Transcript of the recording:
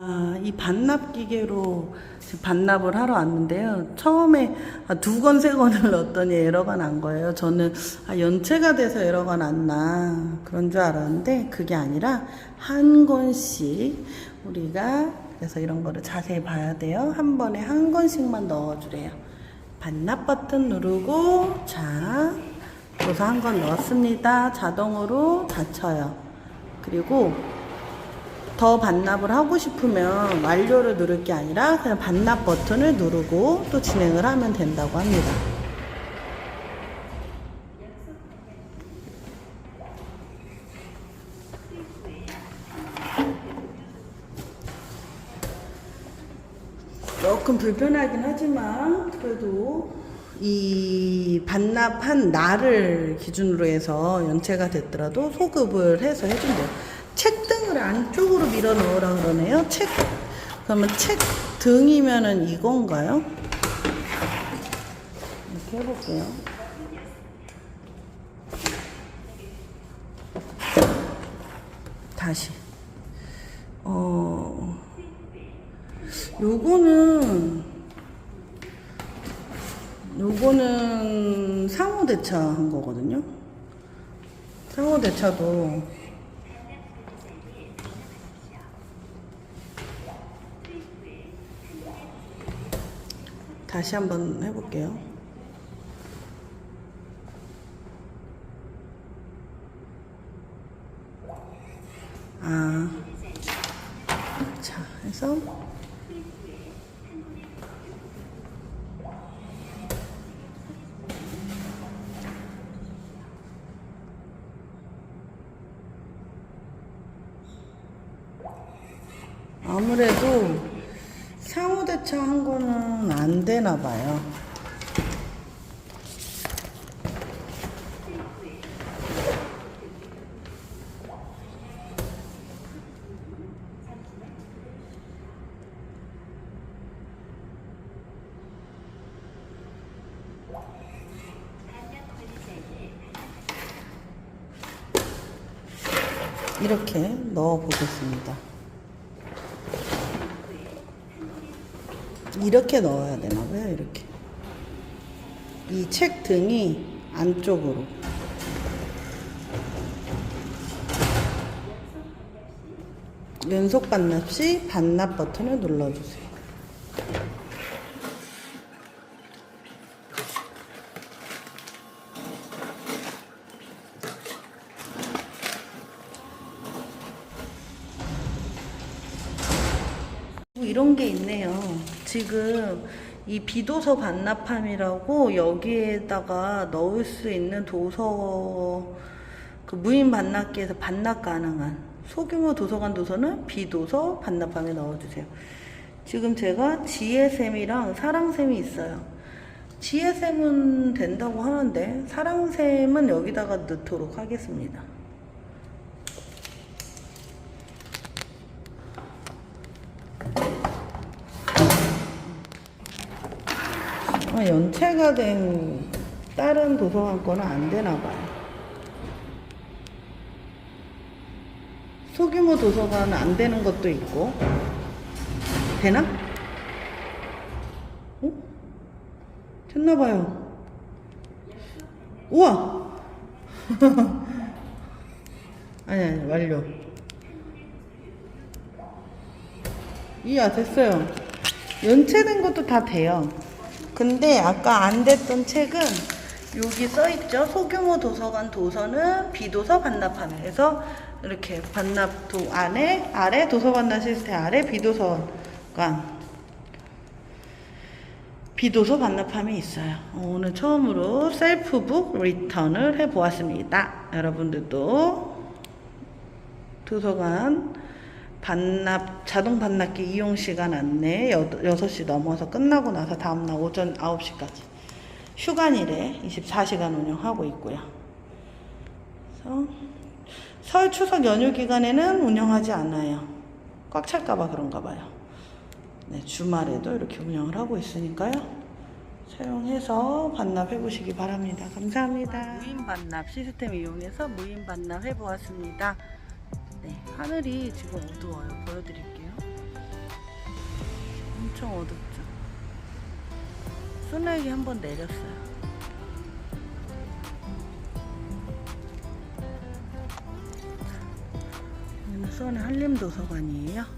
아, 이 반납 기계로 반납을 하러 왔는데요. 처음에 아, 두 건, 세 건을 넣었더니 에러가 난 거예요. 저는 아, 연체가 돼서 에러가 났나 그런 줄 알았는데 그게 아니라 한 건씩 우리가 그래서 이런 거를 자세히 봐야 돼요. 한 번에 한 건씩만 넣어주래요. 반납 버튼 누르고 자, 그래서 한건 넣었습니다. 자동으로 닫혀요. 그리고 더 반납을 하고 싶으면 완료를 누를 게 아니라 그냥 반납 버튼을 누르고 또 진행을 하면 된다고 합니다. 조금 불편하긴 하지만 그래도 이 반납한 날을 기준으로 해서 연체가 됐더라도 소급을 해서 해준대요. 책 등을 안쪽으로 밀어 넣으라 그러네요. 책 그러면 책 등이면은 이건가요? 이렇게 해볼게요. 다시 어 요거는 요거는 상호 대차 한 거거든요. 상호 대차도 다시 한번 해볼게요. 아, 자, 해서 아무래도 상호 대처한 거는 안 되나 봐요. 이렇게 넣어 보겠습니다. 이렇게 넣어야 되나 봐요, 이렇게. 이 책 등이 안쪽으로. 연속 반납 시 반납 버튼을 눌러주세요. 뭐 이런 게 있네요. 지금 이 비도서 반납함이라고 여기에다가 넣을 수 있는 도서 그 무인 반납기에서 반납 가능한 소규모 도서관 도서는 비도서 반납함에 넣어주세요. 지금 제가 지혜쌤이랑 사랑쌤이 있어요. 지혜쌤은 된다고 하는데 사랑쌤은 여기다가 넣도록 하겠습니다. 아, 연체가 된 다른 도서관 거는 안 되나 봐요. 소규모 도서관은 안 되는 것도 있고. 되나? 어? 됐나 봐요. 우와! 아니, 아니, 완료. 이야, 됐어요. 연체된 것도 다 돼요. 근데 아까 안 됐던 책은 여기 써 있죠. 소규모 도서관 도서는 비도서 반납함에 해서 이렇게 반납 도 안에 아래 도서 반납 시스템 아래 비도서관 비도서 반납함이 있어요. 오늘 처음으로 셀프북 리턴을 해 보았습니다. 여러분들도 도서관 반납, 자동 반납기 이용 시간 안내 6시 넘어서 끝나고 나서 다음날 오전 9시까지 휴관일에 24시간 운영하고 있고요. 그래서 설 추석 연휴 기간에는 운영하지 않아요. 꽉 찰까봐 그런가 봐요. 네, 주말에도 이렇게 운영을 하고 있으니까요. 사용해서 반납해 보시기 바랍니다. 감사합니다. 무인 반납 시스템 이용해서 무인 반납 해 보았습니다. 네, 하늘이 지금 어두워요. 보여드릴게요. 엄청 어둡죠. 소나기 한 번 내렸어요. 수원의 한림도서관이에요.